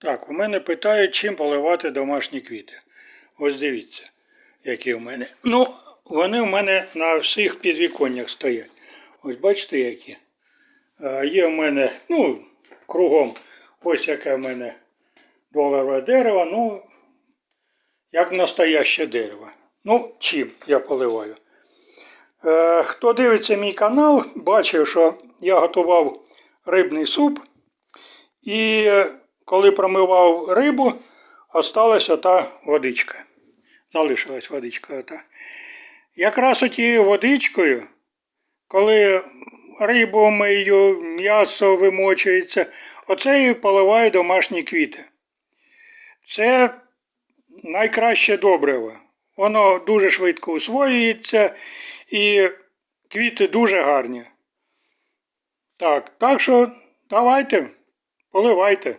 Так, у мене питають, чим поливати домашні квіти. Ось дивіться, які у мене. Ну, вони у мене на всіх підвіконнях стоять. Ось бачите, які. А, Є у мене, ну, кругом, ось яке в мене доларове дерево, ну, як настояще дерево. Ну, чим я поливаю. Е, хто дивиться мій канал, бачив, що я готував рибний суп. І е, коли промивав рибу, осталася та водичка. Залишилась водичка ота. Якраз отією водичкою, коли рибу мию, м'ясо вимочується, оце і поливаю домашні квіти. Це найкраще добриво. Воно дуже швидко усвоюється і квіти дуже гарні. Так, так що давайте, поливайте.